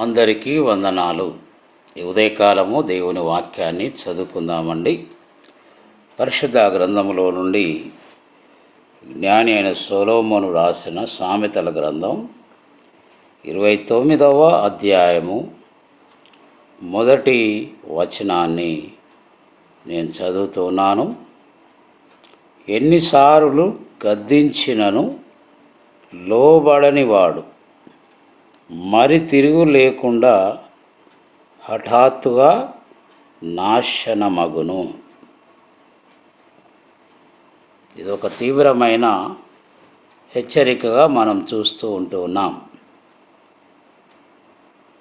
అందరికీ వందనాలు. ఈ ఉదయకాలము దేవుని వాక్యాన్ని చదువుకుందామండి. పరిశుద్ధ గ్రంథములో నుండి జ్ఞాని అయిన సోలోమోను రాసిన సామెతల గ్రంథం ఇరవై తొమ్మిదవ అధ్యాయము మొదటి వచనాన్ని నేను చదువుతున్నాను ఎన్నిసార్లు గద్దించినను లోబడనివాడు. మరి తిరుగు లేకుండా హఠాత్తుగా నాశనమగును. ఇది ఒక తీవ్రమైన హెచ్చరికగా మనం చూస్తూ ఉంటూ ఉన్నాం.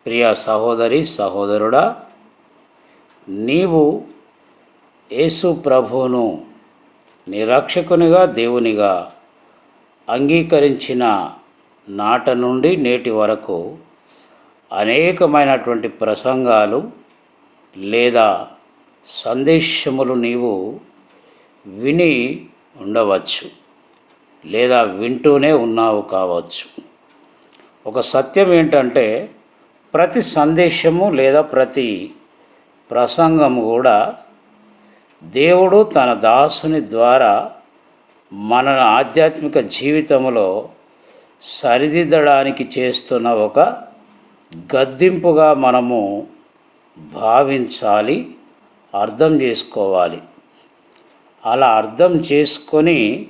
ప్రియ సహోదరి సహోదరుడా నీవు యేసు ప్రభువును నిరక్షకునిగా దేవునిగా అంగీకరించిన నాట నుండి నేటి వరకు అనేకమైనటువంటి ప్రసంగాలు లేదా సందేశములు నీవు విని ఉండవచ్చు లేదా వింటూనే ఉన్నావు కావచ్చు. ఒక సత్యం ఏంటంటే ప్రతి సందేశము లేదా ప్రతి ప్రసంగము కూడా దేవుడు తన దాసుని ద్వారా మన ఆధ్యాత్మిక జీవితంలో సరిదిద్దడానికి చేస్తున్న ఒక గద్దింపుగా మనము భావించాలి అర్థం చేసుకోవాలి. అలా అర్థం చేసుకొని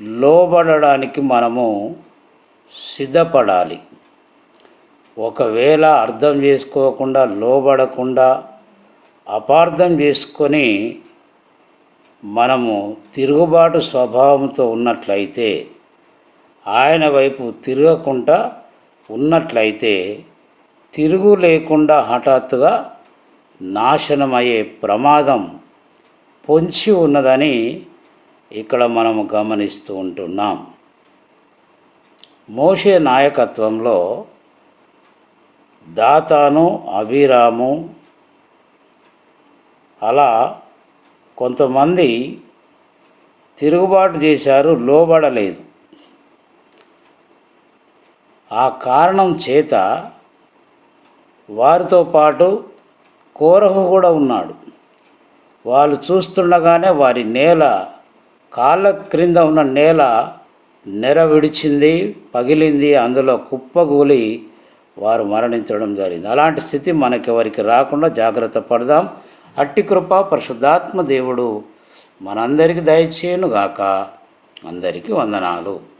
లోబడడానికి మనము సిద్ధపడాలి. ఒకవేళ అర్థం చేసుకోకుండా లోబడకుండా అపార్థం చేసుకొని మనము తిరుగుబాటు స్వభావంతో ఉన్నట్లయితే ఆయన వైపు తిరగకుండా ఉన్నట్లయితే తిరుగు లేకుండా హఠాత్తుగా నాశనమయ్యే ప్రమాదం పొంచి ఉన్నదని ఇక్కడ మనము గమనిస్తూ ఉంటున్నాం. మోషే నాయకత్వంలో దాతాను అభిరాము అలా కొంతమంది తిరుగుబాటు చేశారు లోబడలేదు. కారణం చేత వారితో పాటు కోరహు కూడా ఉన్నాడు. వాళ్ళు చూస్తుండగానే వారి నేల కాళ్ళ క్రింద ఉన్న నేల నెర విడిచింది పగిలింది అందులో కుప్పగూలి వారు మరణించడం జరిగింది. అలాంటి స్థితి మనకెవరికి రాకుండా జాగ్రత్త పడదాం. అట్టి కృప పరిశుద్ధాత్మ దేవుడు మనందరికీ దయచేయనుగాక. అందరికీ వందనాలు.